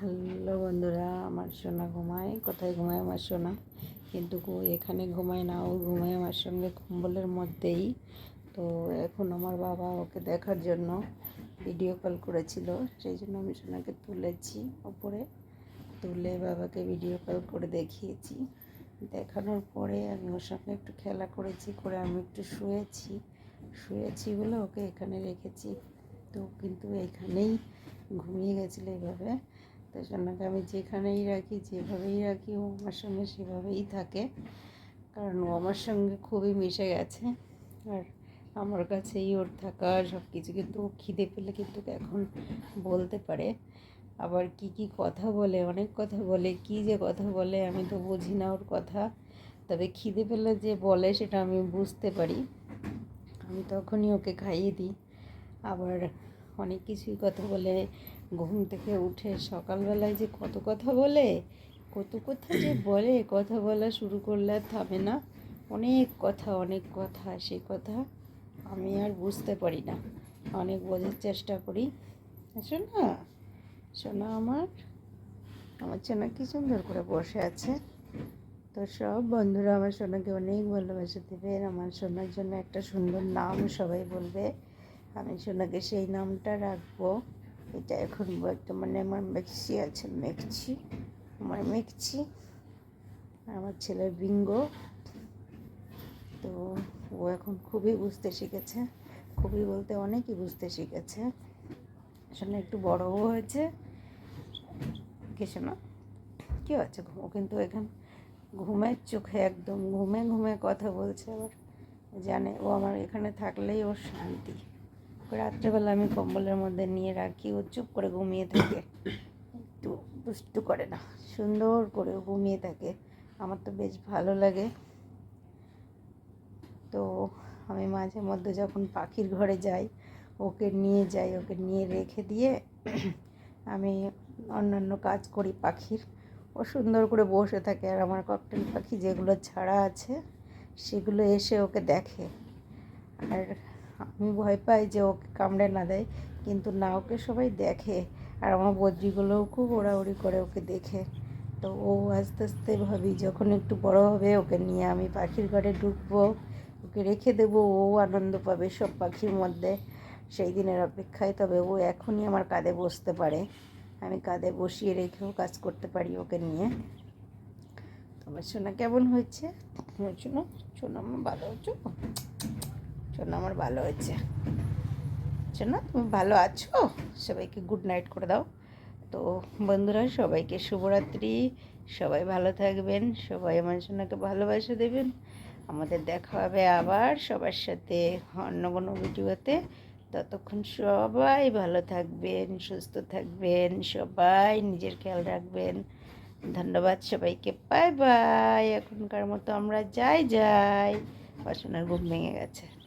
Hello বন্ধুরা, আমার সোনা ঘুমায়। কোথায় ঘুমায় আমার সোনা? কিন্তু এখানে ঘুমায় না, ও ঘুমায় আমার সঙ্গে কম্বলের মধ্যেই। তো এখন আমার বাবা ওকে দেখার জন্য ভিডিও কল করেছিল, সেই জন্য আমি সোনাকে তুলেছি ওপরে। তুলে বাবাকে ভিডিও কল করে দেখিয়েছি। দেখানোর পরে আমি ওর সঙ্গে একটু খেলা করেছি, করে আমি একটু শুয়েছি। শুয়েছি বলে ওকে এখানে রেখেছি। তো কিন্তু এখানেই ঘুমিয়ে গেছিল এইভাবে তো সোনাকে আমি যেখানেই রাখি, যেভাবেই রাখি, ও আমার সঙ্গে সেভাবেই থাকে। কারণ ও আমার সঙ্গে খুবই মিশে গেছে। আর আমার কাছেই ওর থাকা সব কিছু কিন্তু খিদে পেলে কিন্তু এখন বলতে পারে। আবার কি কি কথা বলে, অনেক কথা বলে, কি যে কথা বলে, আমি তো বুঝি না ওর কথা। তবে খিদে পেলে যে বলে, সেটা আমি বুঝতে পারি। আমি তখনই ওকে খাইয়ে দিই। আবার অনেক কিছুই কথা বলে ঘুম থেকে উঠে সকালবেলায় যে কত কথা বলে কত কথা যে বলে কথা বলা শুরু করলে আর থামে না। অনেক কথা অনেক কথা সেই কথা আমি আর বুঝতে পারি না। অনেক বোঝার চেষ্টা করি। শোনা শোনা আমার আমার সোনা কি সুন্দর করে বসে আছে। তো সব বন্ধুরা আমার সোনাকে অনেক ভালোবাসা দেবেন আমার সোনার জন্য একটা সুন্দর নাম সবাই বলবে। আমি সোনাকে সেই নামটা রাখব। এটা এখন বর্তমানে আমার মেক্সি আছে, মেক্সি, আমার মেক্সি, আমার ছেলের বিঙ্গো। তো ও এখন খুবই বুঝতে শিখেছে, খুবই বলতে অনেকই বুঝতে শিখেছে। আসলে একটু বড়ও হয়েছে। কিছু না কী আছে ও কিন্তু এখন ঘুমের চোখে একদম ঘুমে ঘুমে কথা বলছে আবার। জানে ও আমার এখানে থাকলেই ওর শান্তি। রাত্রেবেলা আমি কম্বলের মধ্যে নিয়ে রাখি ও চুপ করে ঘুমিয়ে থাকে। একটু দুষ্টু করে না, সুন্দর করে ঘুমিয়ে থাকে। আমার তো বেশ ভালো লাগে। তো আমি মাঝে মধ্যে যখন পাখির ঘরে যাই, ওকে নিয়ে যাই, ওকে নিয়ে রেখে দিয়ে আমি অন্যান্য কাজ করি পাখির। ও সুন্দর করে বসে থাকে আর আমার ককটেল পাখি যেগুলো ছাড়া আছে, সেগুলো এসে ওকে দেখে। আর আমি ভয় পাই যে ওকে কামড়ে না দেয়, কিন্তু না, ওকে সবাই দেখে। আর আমার বদ্রিগুলোও খুব ওড়াউড়ি করে ওকে দেখে। তো ও আস্তে আস্তে ভাবি, যখন একটু বড় হবে, ওকে নিয়ে আমি পাখির ঘরে ঢুকবো, ওকে রেখে দেবো, ও আনন্দ পাবে সব পাখির মধ্যে। সেই দিনের অপেক্ষায়, তবে ও এখনই আমার কাঁধে বসতে পারে। আমি কাঁধে বসিয়ে রেখেও কাজ করতে পারি ওকে নিয়ে। তোমার সোনা কেমন হয়েছে? শোনো শোনো আমার ভালো হচ্ছে শোনো আমার ভালো হয়েছে। শোনো তুমি ভালো আছো? সবাইকে গুড নাইট করে দাও। তো বন্ধুরা, সবাইকে শুভরাত্রি। সবাই ভালো থাকবেন। সবাই আমার সোনাকে ভালোবাসা দেবেন। আমাদের দেখা হবে আবার সবার সাথে অন্য কোনো ভিডিওতে ততক্ষণ সবাই ভালো থাকবেন, সুস্থ থাকবেন, সবাই নিজের খেয়াল রাখবেন। ধন্যবাদ সবাইকে। বাই বাই এখনকার মতো আমরা যাই যাই। বাসনের ঘুম ভেঙে গেছে।